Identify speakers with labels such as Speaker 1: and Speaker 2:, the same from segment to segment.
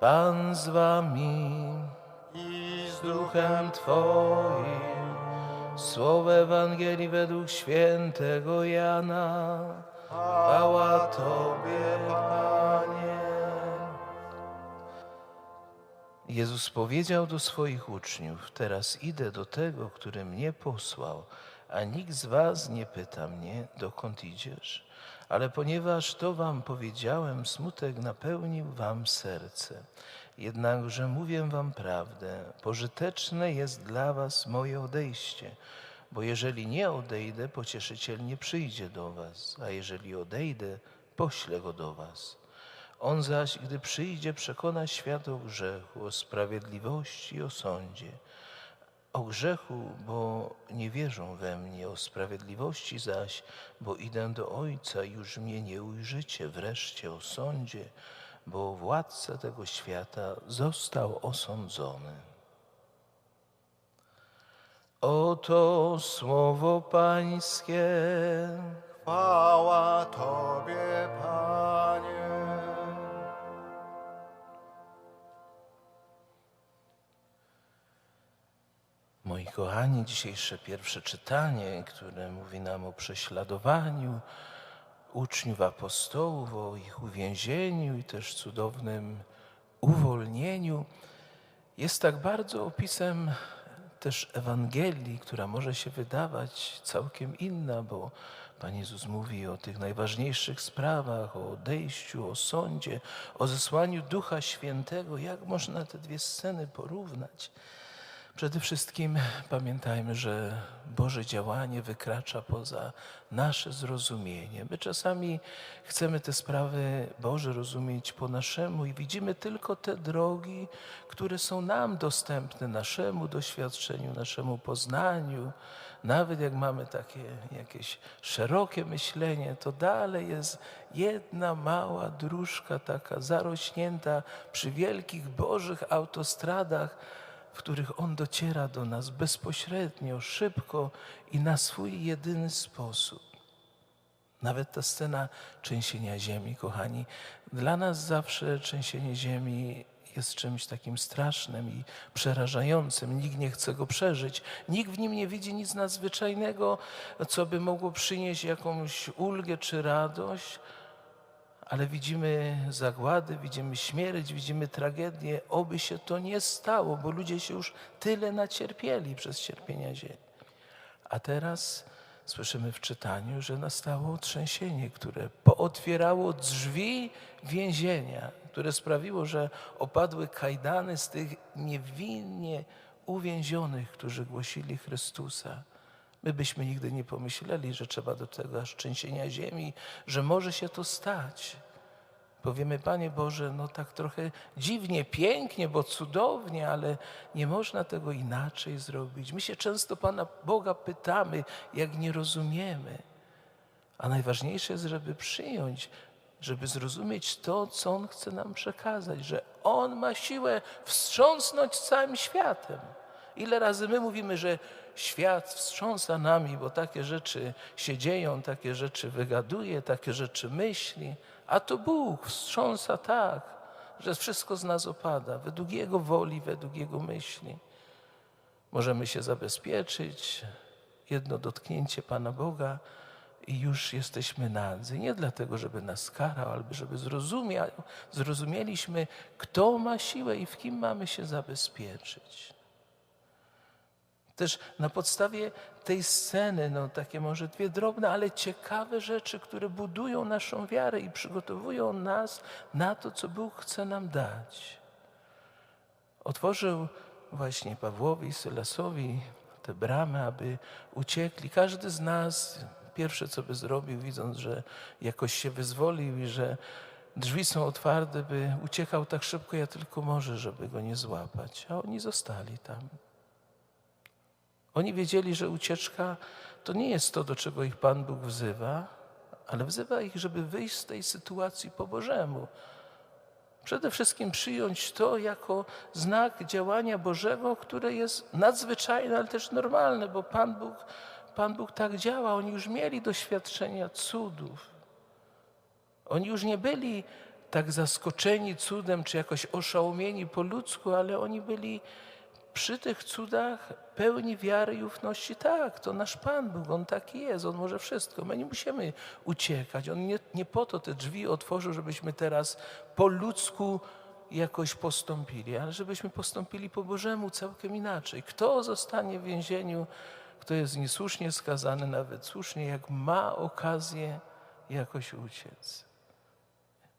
Speaker 1: Pan z wami
Speaker 2: i z
Speaker 1: duchem Twoim. Słowo Ewangelii według świętego Jana. Chwała Tobie, Panie. Jezus powiedział do swoich uczniów: Teraz idę do tego, który mnie posłał, a nikt z was nie pyta mnie, dokąd idziesz. Ale ponieważ to wam powiedziałem, smutek napełnił wam serce. Jednakże mówię wam prawdę, pożyteczne jest dla was moje odejście. Bo jeżeli nie odejdę, pocieszyciel nie przyjdzie do was, a jeżeli odejdę, poślę go do was. On zaś, gdy przyjdzie, przekona świat o grzechu, o sprawiedliwości o sądzie. O grzechu, bo nie wierzą we mnie, o sprawiedliwości zaś, bo idę do Ojca już mnie nie ujrzycie. Wreszcie o sądzie, bo władca tego świata został osądzony. Oto słowo Pańskie.
Speaker 2: chwała Tobie, Panie.
Speaker 1: Moi kochani, dzisiejsze pierwsze czytanie, które mówi nam o prześladowaniu uczniów apostołów, o ich uwięzieniu i też cudownym uwolnieniu, jest tak bardzo opisem też Ewangelii, która może się wydawać całkiem inna, bo Pan Jezus mówi o tych najważniejszych sprawach, o odejściu, o sądzie, o zesłaniu Ducha Świętego. Jak można te dwie sceny porównać? Przede wszystkim pamiętajmy, że Boże działanie wykracza poza nasze zrozumienie. My czasami chcemy te sprawy Boże rozumieć po naszemu i widzimy tylko te drogi, które są nam dostępne, naszemu doświadczeniu, naszemu poznaniu. Nawet jak mamy takie jakieś szerokie myślenie, to dalej jest jedna mała dróżka taka zarośnięta przy wielkich Bożych autostradach, w których On dociera do nas bezpośrednio, szybko i na swój jedyny sposób. Nawet ta scena trzęsienia ziemi, kochani, dla nas zawsze trzęsienie ziemi jest czymś takim strasznym i przerażającym. Nikt nie chce go przeżyć. Nikt w nim nie widzi nic nadzwyczajnego, co by mogło przynieść jakąś ulgę czy radość ale widzimy zagłady, widzimy śmierć, widzimy tragedię. Oby się to nie stało, bo ludzie się już tyle nacierpieli przez cierpienia ziemi. A teraz słyszymy w czytaniu, że nastało trzęsienie, które pootwierało drzwi więzienia, które sprawiło, że opadły kajdany z tych niewinnie uwięzionych, którzy głosili Chrystusa. My byśmy nigdy nie pomyśleli, że trzeba do tego aż trzęsienia ziemi, że może się to stać. Powiemy, Panie Boże, no tak trochę dziwnie, pięknie, bo cudownie, ale nie można tego inaczej zrobić. My się często Pana Boga pytamy, jak nie rozumiemy. A najważniejsze jest, żeby przyjąć, żeby zrozumieć to, co On chce nam przekazać, że On ma siłę wstrząsnąć całym światem. Ile razy my mówimy, że świat wstrząsa nami, bo takie rzeczy się dzieją, takie rzeczy wygaduje, takie rzeczy myśli, a to Bóg wstrząsa tak, że wszystko z nas opada, według Jego woli, według Jego myśli. Możemy się zabezpieczyć, jedno dotknięcie Pana Boga i już jesteśmy nadzy. Nie dlatego, żeby nas karał, ale żeby zrozumiał, zrozumieliśmy, kto ma siłę i w kim mamy się zabezpieczyć. Też na podstawie tej sceny, no takie może dwie drobne, ale ciekawe rzeczy, które budują naszą wiarę i przygotowują nas na to, co Bóg chce nam dać. Otworzył właśnie Pawłowi, Sylasowi te bramy, aby uciekli. Każdy z nas pierwsze, co by zrobił, widząc, że jakoś się wyzwolił i że drzwi są otwarte, by uciekał tak szybko, jak tylko może, żeby go nie złapać. A oni zostali tam. Oni wiedzieli, że ucieczka to nie jest to, do czego ich Pan Bóg wzywa, ale wzywa ich, żeby wyjść z tej sytuacji po Bożemu. Przede wszystkim przyjąć to jako znak działania Bożego, które jest nadzwyczajne, ale też normalne, bo Pan Bóg, Pan Bóg tak działa. Oni już mieli doświadczenia cudów. Oni już nie byli tak zaskoczeni cudem, czy jakoś oszałomieni po ludzku, ale oni byli przy tych cudach pełni wiary i ufności. Tak, to nasz Pan Bóg, On taki jest, On może wszystko. My nie musimy uciekać. On nie, nie po to te drzwi otworzył, żebyśmy teraz po ludzku jakoś postąpili, ale żebyśmy postąpili po Bożemu całkiem inaczej. Kto zostanie w więzieniu, kto jest niesłusznie skazany, nawet słusznie, jak ma okazję jakoś uciec.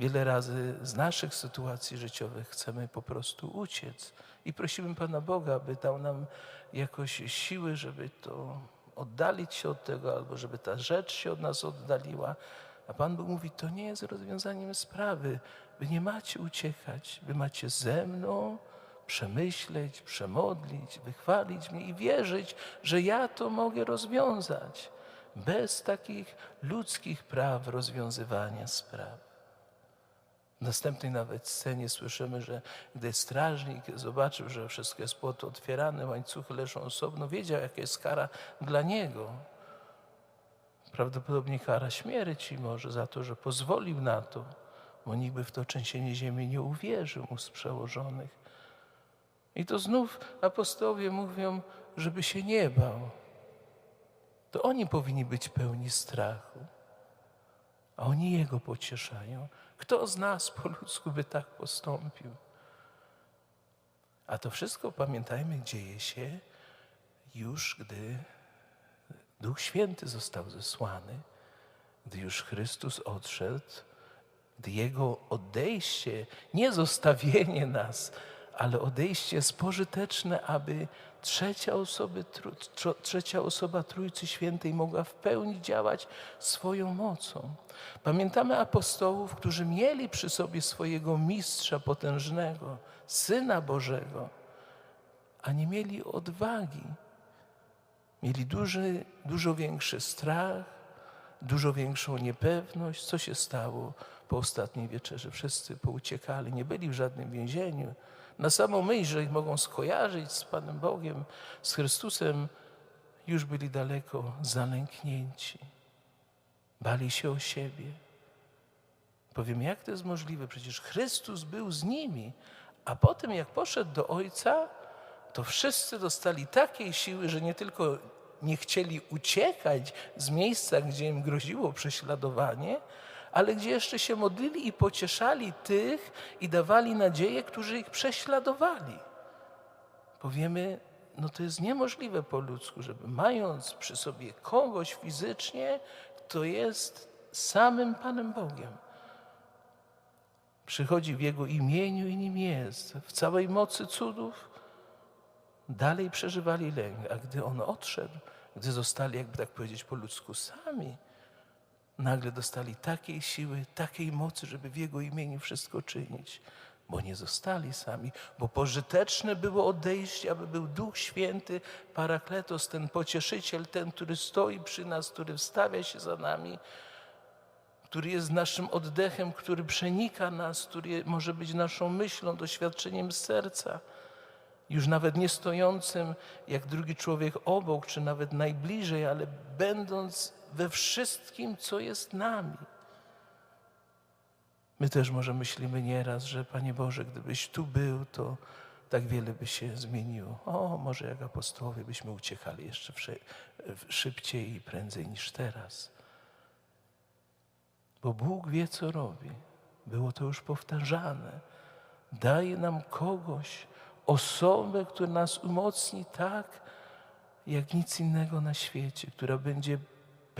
Speaker 1: Wiele razy z naszych sytuacji życiowych chcemy po prostu uciec i prosimy Pana Boga, aby dał nam jakoś siły, żeby to oddalić się od tego, albo żeby ta rzecz się od nas oddaliła. A Pan Bóg mówi, to nie jest rozwiązaniem sprawy. Wy nie macie uciekać, wy macie ze mną przemyśleć, przemodlić, wychwalić mnie i wierzyć, że ja to mogę rozwiązać. Bez takich ludzkich praw rozwiązywania spraw. W następnej nawet scenie słyszymy, że gdy strażnik zobaczył, że wszystko jest otwierane, łańcuchy leżą osobno, wiedział, jaka jest kara dla niego. Prawdopodobnie kara śmierci może za to, że pozwolił na to, bo nikt by w to trzęsienie ziemi nie uwierzył mu z przełożonych. I to znów apostołowie mówią, żeby się nie bał. To oni powinni być pełni strachu, a oni jego pocieszają. Kto z nas po ludzku by tak postąpił? A to wszystko, pamiętajmy, dzieje się już, gdy Duch Święty został zesłany, gdy już Chrystus odszedł, gdy Jego odejście, nie zostawienie nas, ale odejście jest pożyteczne, aby trzecia, trzecia osoba Trójcy Świętej mogła w pełni działać swoją mocą. Pamiętamy apostołów, którzy mieli przy sobie swojego mistrza potężnego, Syna Bożego, a nie mieli odwagi. Mieli duży, dużo większy strach, dużo większą niepewność. Co się stało po ostatniej wieczerzy? Wszyscy pouciekali, nie byli w żadnym więzieniu. Na samą myśl, że ich mogą skojarzyć z Panem Bogiem, z Chrystusem, już byli daleko zalęknięci. Bali się o siebie. Powiem, jak to jest możliwe? Przecież Chrystus był z nimi, a potem jak poszedł do Ojca, to wszyscy dostali takiej siły, że nie tylko nie chcieli uciekać z miejsca, gdzie im groziło prześladowanie, ale gdzie jeszcze się modlili i pocieszali tych i dawali nadzieję, którzy ich prześladowali. Powiemy, no to jest niemożliwe po ludzku, żeby mając przy sobie kogoś fizycznie, kto jest samym Panem Bogiem. Przychodzi w Jego imieniu i nim jest, w całej mocy cudów, dalej przeżywali lęk, a gdy on odszedł, gdy zostali, jakby tak powiedzieć po ludzku, sami, nagle dostali takiej siły, takiej mocy, żeby w Jego imieniu wszystko czynić, bo nie zostali sami, bo pożyteczne było odejście, aby był Duch Święty, Parakletos, ten pocieszyciel, ten, który stoi przy nas, który wstawia się za nami, który jest naszym oddechem, który przenika nas, który może być naszą myślą, doświadczeniem serca. Już nawet nie stojącym jak drugi człowiek obok, czy nawet najbliżej, ale będąc we wszystkim, co jest nami. My też może myślimy nieraz, że Panie Boże, gdybyś tu był, to tak wiele by się zmieniło. O, może jak apostołowie byśmy uciekali jeszcze szybciej i prędzej niż teraz. Bo Bóg wie, co robi. Było to już powtarzane. Daje nam kogoś, osobę, która nas umocni tak, jak nic innego na świecie, która będzie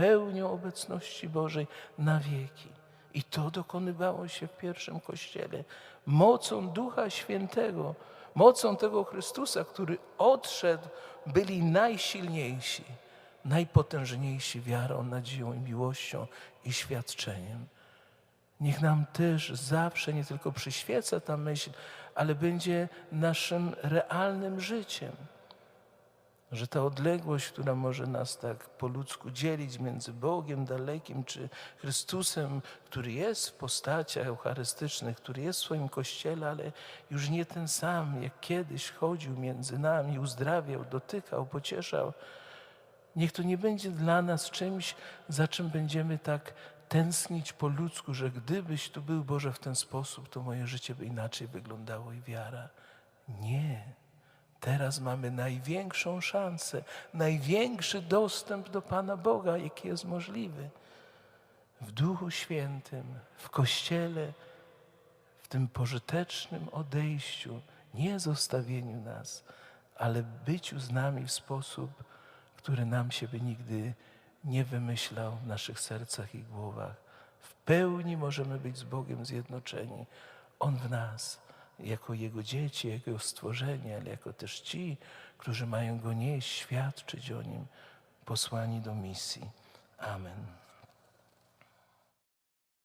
Speaker 1: pełnią obecności Bożej na wieki. I to dokonywało się w pierwszym kościele mocą Ducha Świętego, mocą tego Chrystusa, który odszedł, byli najsilniejsi, najpotężniejsi wiarą, nadzieją i miłością i świadczeniem. Niech nam też zawsze nie tylko przyświeca ta myśl, ale będzie naszym realnym życiem. Że ta odległość, która może nas tak po ludzku dzielić między Bogiem dalekim czy Chrystusem, który jest w postaciach eucharystycznych, który jest w swoim kościele, ale już nie ten sam, jak kiedyś chodził między nami, uzdrawiał, dotykał, pocieszał. Niech to nie będzie dla nas czymś, za czym będziemy tak tęsknić po ludzku, że gdybyś tu był, Boże, w ten sposób, to moje życie by inaczej wyglądało i wiara. Nie. Teraz mamy największą szansę, największy dostęp do Pana Boga, jaki jest możliwy. W Duchu Świętym, w Kościele, w tym pożytecznym odejściu, nie zostawieniu nas, ale byciu z nami w sposób, który nam się by nigdy nie wymyślał w naszych sercach i głowach. W pełni możemy być z Bogiem zjednoczeni. On w nas, jako Jego dzieci, jako stworzenie, ale jako też ci, którzy mają Go nieść, świadczyć o Nim, posłani do misji. Amen.